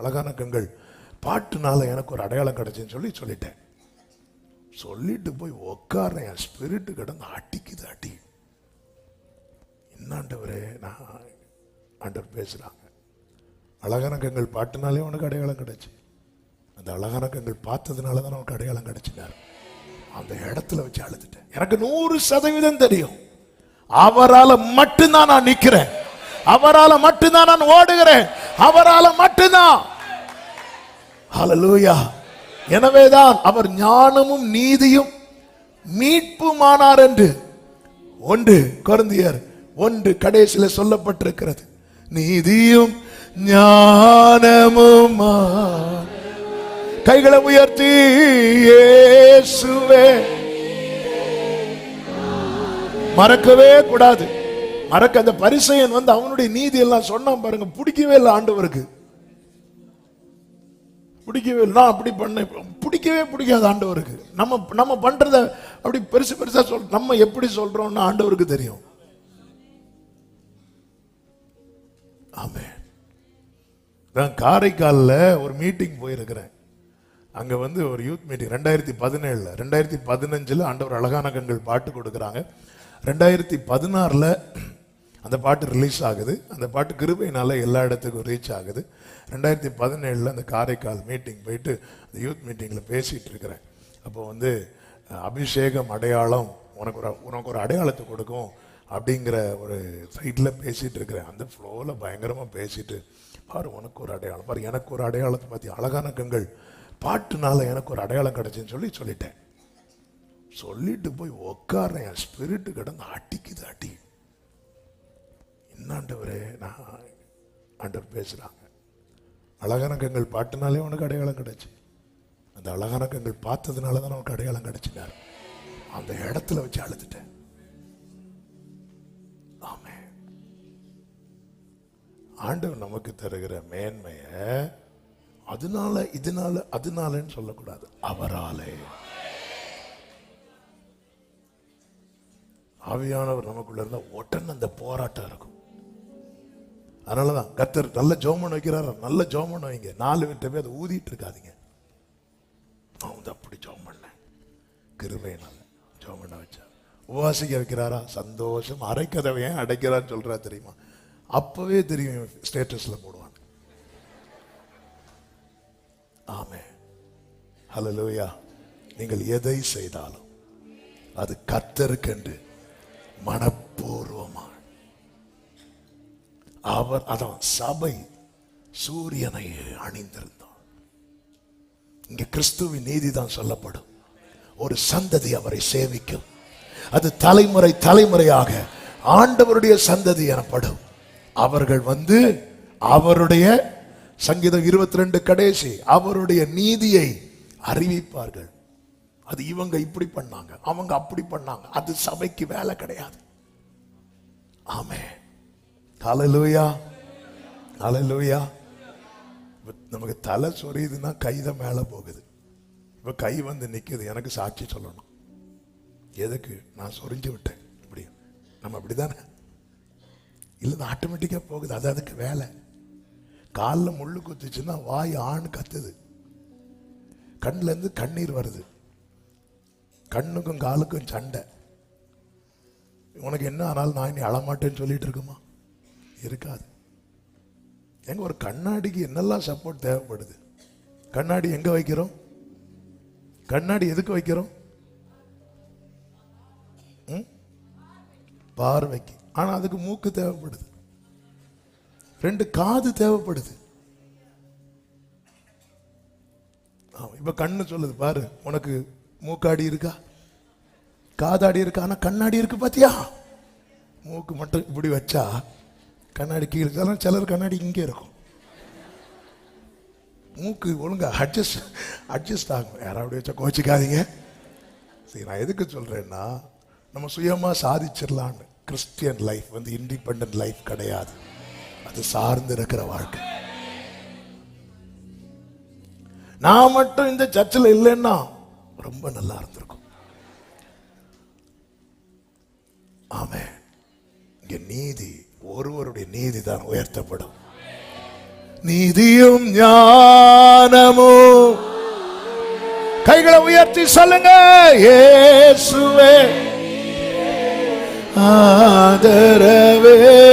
அழகான கண்கள். பாட்டுனால எனக்கு ஒரு அடையாளம் கிடச்சின்னு சொல்லி சொல்லிட்டேன். சொல்லிட்டு போய் உட்கார்றேன் என் ஸ்பிரிட்டு கிடந்து அடிக்குது அடி. என்னாண்டவரே? நான் ஆண்டவர் பேசுகிறாங்க அழகான கண்கள் பாட்டுனாலே உனக்கு அடையாளம் கிடச்சி. அந்த அழகான கண்கள் பார்த்ததுனால தான் உனக்கு அடையாளம் கிடச்சினார். அந்த இடத்துல வச்சு அழுதுட்டேன். எனக்கு நூறு சதவீதம் தெரியும். அவரால் மட்டும்தான் நான் நிற்கிறேன் அவரால மட்டும்தான் நான் ஓடுகிறேன். அவரால மட்டும்தான். ஹalleluya எனவேதான் அவர் ஞானமும் நீதியும் மீட்புமானார் என்று. ஒன்று குழந்தையர் ஒன்று கடைசியில சொல்லப்பட்டிருக்கிறது. நீதியும் ஞானமும். கைகளை உயர்த்தி இயேசுவே. மறக்கவே கூடாது. மறக்க அந்த பரிசையன் வந்து அவனுடைய நீதி எல்லாம் சொன்னான் பாருங்க பிடிக்கவே இல்லை ஆண்டவருக்கு. பிடிக்கவே இல்லை நான் அப்படி பண்ணேன். பிடிக்கவே பிடிக்காது ஆண்டவருக்கு. நம்ம நம்ம பண்றத அப்படி பெருசு பெருசா சொல் நம்ம எப்படி சொல்றோம்னு ஆண்டவருக்கு தெரியும். ஆமே நான் காரைக்காலில் ஒரு மீட்டிங் போயிருக்கிறேன். அங்கே வந்து ஒரு யூத் மீட்டிங் ரெண்டாயிரத்தி பதினேழில் ரெண்டாயிரத்தி பதினஞ்சில் ஆண்டவர் அழகான கண்கள் பாட்டு கொடுக்குறாங்க. ரெண்டாயிரத்தி பதினாறில் அந்த பாட்டு ரிலீஸ் ஆகுது. அந்த பாட்டு கிருபையினால் எல்லா இடத்துக்கும் ரீச் ஆகுது. ரெண்டாயிரத்தி பதினேழில் அந்த காரைக்கால் மீட்டிங் போயிட்டு அந்த யூத் மீட்டிங்கில் பேசிகிட்டு இருக்கிறேன். அப்போ வந்து அபிஷேகம் அடையாளம் உனக்கு ஒரு உனக்கு ஒரு அடையாளத்தை கொடுக்கும் அப்படிங்கிற ஒரு சைட்டில் பேசிகிட்டு இருக்கிறேன். அந்த ஃப்ளோவில் பயங்கரமாக பேசிட்டு பாரு உனக்கு ஒரு அடையாளம். பாரு எனக்கு ஒரு அடையாளத்தை பற்றி அழகான கண்கள். பாட்டுனால எனக்கு ஒரு அடையாளம் கிடச்சின்னு சொல்லி சொல்லிட்டேன். சொல்லிட்டு போய் உட்கார்றேன் என் ஸ்பிரிட்டு கிடந்து அடிக்குது அடி. என்னாண்டவரே நான் ஆண்டவர் பேசுகிறாங்க அழகான பாட்டுனாலே உனக்கு அடையாளம் கிடைச்சி. அந்த அழகான கண்கள் பார்த்ததுனால தான் உனக்கு அடையாளம் கிடைச்சினார். அந்த இடத்துல வச்சு அழுதுட்டேன் ஆமே ஆண்டவர் நமக்கு தருகிற மேன்மையை அதனால இதனால அதனாலன்னு சொல்லக்கூடாது. அவராலே. ஆவியானவர் நமக்குள்ள இருந்தால் உடனே அந்த போராட்டம் இருக்கும். அதனாலதான் கத்தர் நல்ல ஜோமன் வைக்கிறாரா. நல்ல ஜோமன் வைங்க. நாலு விட்ட போய் அதை ஊதிட்டு இருக்காதீங்க. நான் வந்து அப்படி ஜோம் பண்ணேன் கிருபையினால ஜோம் பண்ண வச்சா உபவாசிக்க வைக்கிறாரா? சந்தோஷம். அரைக்கதவை ஏன் அடைக்கிறான்னு சொல்றா தெரியுமா? அப்பவே தெரியும் ஸ்டேட்டஸ்ல போடுவான். ஆமே ஹalleluya நீங்கள் எதை செய்தாலும் அது கத்தருக்கென்று மனப்பூர்வமாக அவர் அதான் சபை சூரியனை அணிந்திருந்தான். இங்க கிறிஸ்துவின் நீதி தான் சொல்லப்படும். ஒரு சந்ததி அவரை சேவிக்கும். அது தலைமுறை தலைமுறையாக ஆண்டவருடைய சந்ததி எனப்படும். அவர்கள் வந்து அவருடைய சங்கீதம் இருபத்தி ரெண்டு கடைசி அவருடைய நீதியை அறிவிப்பார்கள். அது இவங்க இப்படி பண்ணாங்க அவங்க அப்படி பண்ணாங்க. அது சபைக்கு வேலை கிடையாது. ஆமே ஹalleluya ஹalleluya நமக்கு தலை சொரியுதுன்னா கை தான் மேலே போகுது. இப்போ கை வந்து நிற்குது எனக்கு சாட்சி சொல்லணும். எதுக்கு? நான் சொரிஞ்சு விட்டேன். இப்படி. நம்ம அப்படிதானே? இல்லை ஆட்டோமேட்டிக்காக போகுது. அது அதுக்கு வேலை. காலில் முள்ளு குத்துச்சுன்னா வாய் ஆண் கத்துது. கண்ணிலேருந்து கண்ணீர் வருது. கண்ணுக்கும் காலுக்கும் சண்டை. உனக்கு என்ன ஆனாலும் நான் இனி அழமாட்டேன்னு சொல்லிட்டு இருக்குமா? இருக்காது. எங்க ஒரு கண்ணாடிக்கு என்னெல்லாம் சப்போர்ட் தேவைப்படுது? கண்ணாடி எங்கே வைக்கிறோம்? கண்ணாடி எதுக்கு வைக்கிறோம்? பார்வைக்கு. ஆனால் அதுக்கு மூக்கு தேவைப்படுது. ரெண்டு காது தேவைப்படுது. இப்போ கண்ணு சொல்லுது பாரு உனக்கு மூக்காடி இருக்கா? காதாடி இருக்கா? ஆனால் கண்ணாடி இருக்கு பார்த்தியா மூக்கு மட்டும் இப்படி வச்சா கண்ணாடி கீழே சில சிலர் கண்ணாடி இங்கே இருக்கும். மூக்கு ஒழுங்கா அட்ஜஸ்ட் அட்ஜஸ்ட் ஆகும். யாராவது வச்சா கோச்சிக்காதீங்க. சரி நான் எதுக்கு சொல்கிறேன்னா நம்ம சுயமாக சாதிச்சிடலான்னு கிறிஸ்டியன் லைஃப் வந்து இண்டிபெண்ட் லைஃப் கிடையாது. அது சார்ந்து இருக்கிற வாழ்க்கை. நான் மட்டும் இந்த சர்ச்சில் இல்லைன்னா ரொம்ப நல்லா இருந்திருக்கும். ஆமே இங்கே நீதி ஒருவருடைய நீதி தான் உயர்த்தப்படும். நீதியும் ஞானமும். கைகளை உயர்த்தி சொல்லுங்க ஏசுவே ஆதரவே.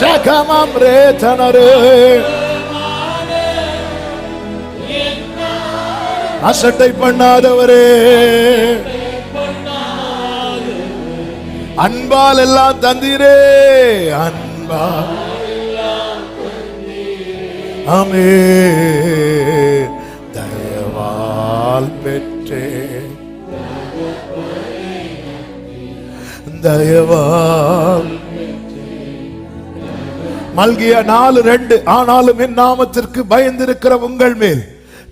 சகமம் ரேதனரே அசட்டை பண்ணாதவரே. அன்பால் எல்லாம் தந்தீரே. அன்பால் அமே தயவால் பெற்றே. தயவால் மல்கிய நாலு ரெண்டு ஆனாலும் என் நாமத்திற்கு பயந்திருக்கிற உங்கள் மேல்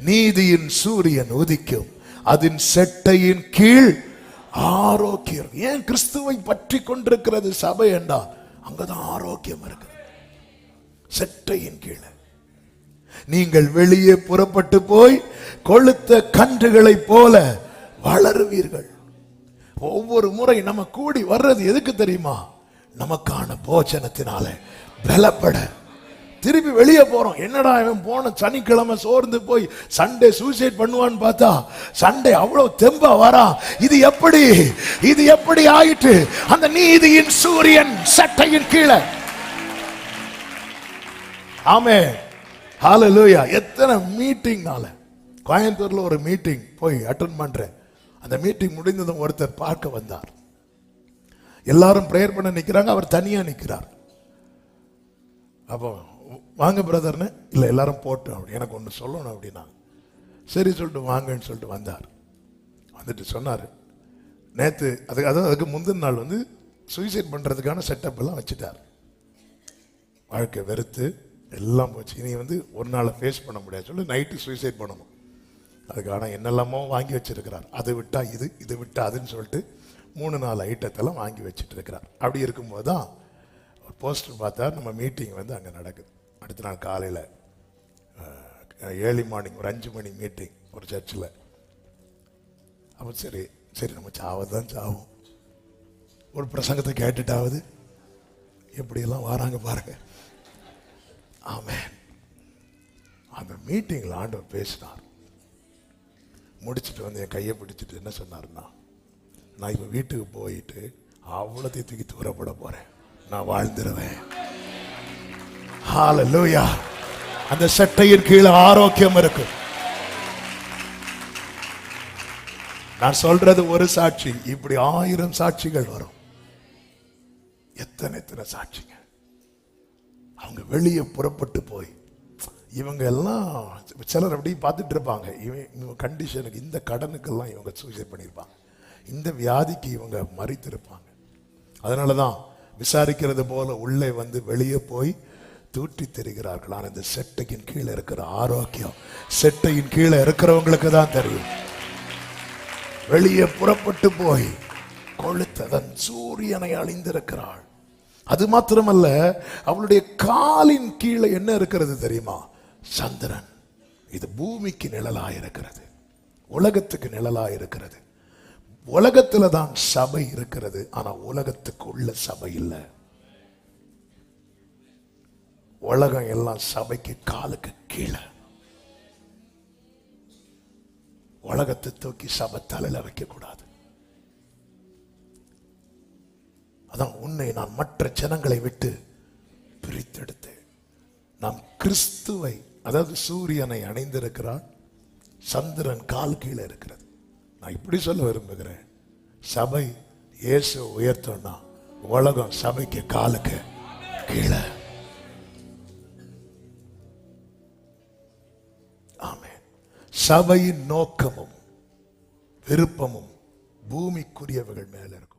நீதியின் சூரியன் உதிக்கும். அதன் செட்டையின் கீழ் ஆரோக்கியம். ஏன் கிறிஸ்துவை பற்றி கொண்டிருக்கிறது சபை என்றா? அங்கதான் ஆரோக்கியம் இருக்குது. செட்டையின் கீழே. நீங்கள் வெளியே புறப்பட்டு போய் கொளுத்த கன்றுகளைப் போல வளருவீர்கள். ஒவ்வொரு முறை நம்ம கூடி வர்றது எதுக்கு தெரியுமா? நமக்கான போஜனத்தினால. பலப்பட திருப்பி வெளியே போறோம். என்னடா இவன் போன சனிக்கிழமை சோர்ந்து போய் சண்டே சூசைட் பண்ணுவான்னு பார்த்தா சண்டே அவ்வளவு தெம்பா வரா. இது எப்படி? இது எப்படி ஆயிட்டு அந்த நீதியின் சூரியன் சட்டையின் கீழே. ஆமே. ஹalleluya எத்தனை மீட்டிங்னால கோயம்புத்தூர்ல ஒரு மீட்டிங் போய் அட்டன் பண்றேன். அந்த மீட்டிங் முடிந்ததும் ஒருத்தர் பார்க்க வந்தார். எல்லாரும் ப்ரேயர் பண்ண நிற்கிறாங்க அவர் தனியா நிற்கிறார் அப்போ வாங்க பிரதர்னு. இல்லை எல்லாரும் போட்டோம் அப்படி எனக்கு ஒன்று சொல்லணும் அப்படின்னா. சரி சொல்லிட்டு வாங்கன்னு சொல்லிட்டு வந்தார். வந்துட்டு சொன்னார். நேற்று அதுக்கு அதாவது அதுக்கு முந்தின நாள் வந்து சுயசைட் பண்ணுறதுக்கான செட்டப் எல்லாம் வச்சுட்டார். வாழ்க்கை வெறுத்து எல்லாம் போச்சு. இனி வந்து ஒரு நாளை ஃபேஸ் பண்ண முடியாது. சொல்லி நைட்டு சுயசைட் பண்ணணும். அதுக்கான என்னெல்லாமோ வாங்கி வச்சிருக்கிறார். அது விட்டால் இது இது விட்டா அதுன்னு சொல்லிட்டு மூணு நாலு ஐட்டத்தெல்லாம் வாங்கி வச்சுட்டு இருக்கிறார். அப்படி இருக்கும்போது தான் ஒரு போஸ்டர் பார்த்தா நம்ம மீட்டிங் வந்து அங்கே நடக்குது. அடுத்த நாள் காலையில் ஏர்லி மார்னிங் ஒரு அஞ்சு மணி மீட்டிங் ஒரு சர்ச்சில். அப்போ சரி சரி நம்ம சாவது தான் சாவும். ஒரு பிரசங்கத்தை கேட்டுட்டாவது எப்படியெல்லாம் வராங்க பாருங்க. ஆமாம் அந்த மீட்டிங்கில் ஆண்டவர் பேசினார். முடிச்சுட்டு வந்து என் கையை பிடிச்சிட்டு என்ன சொன்னார்னா நான் இப்போ வீட்டுக்கு போயிட்டு அவ்வளோத்தையும் தூக்கி தூரப்பட போகிறேன் நான் வாழ்ந்துருவேன். ஹாலலூயா அந்த சட்டையின் கீழே ஆரோக்கியம் இருக்கு. நான் சொல்றது ஒரு சாட்சி இப்படி ஆயிரம் சாட்சிகள் வரும். எத்தனை எத்தனை சாட்சிங்க? அவங்க வெளியே புறப்பட்டு போய் இவங்க எல்லாம் சிலர் அப்படியே பார்த்துட்டு இருப்பாங்க. இவன் இவங்க கண்டிஷனுக்கு இந்த கடனுக்கெல்லாம் இவங்க சூசைட் பண்ணியிருப்பாங்க. இந்த வியாதிக்கு இவங்க மறித்திருப்பாங்க. அதனால தான் விசாரிக்கிறது போல உள்ளே வந்து வெளியே போய் தூற்றி தெரிகிறார்கள் ஆனால் இந்த செட்டையின் கீழே இருக்கிற ஆரோக்கியம். செட்டையின் கீழே இருக்கிறவங்களுக்கு தான் தெரியும். வெளியே புறப்பட்டு போய் கொளுத்ததன் சூரியனை அழிந்திருக்கிறாள். அது மாத்திரமல்ல அவளுடைய காலின் கீழே என்ன இருக்கிறது தெரியுமா? சந்திரன். இது பூமிக்கு நிழலாயிருக்கிறது உலகத்துக்கு நிழலாயிருக்கிறது உலகத்துல தான் சபை இருக்கிறது. ஆனா உலகத்துக்கு உள்ள சபை இல்லை. உலகம் எல்லாம் சபைக்கு காலுக்கு கீழே. உலகத்தை தூக்கி சபை தலையில வைக்க கூடாது அதான் உன்னை நான் மற்ற ஜனங்களை விட்டு பிரித்தெடுத்தேன். நாம் கிறிஸ்துவை அதாவது சூரியனை அணைந்திருக்கிறான். சந்திரன் கால் கீழே இருக்கிறது. நான் இப்படி சொல்ல விரும்புகிறேன். சபை இயேசு உயர்த்தோம்னா உலகம் சபைக்கு காலுக்கு கீழே. ஆமே சபையின் நோக்கமும் விருப்பமும் பூமிக்குரியவர்கள் மேல இருக்கும்.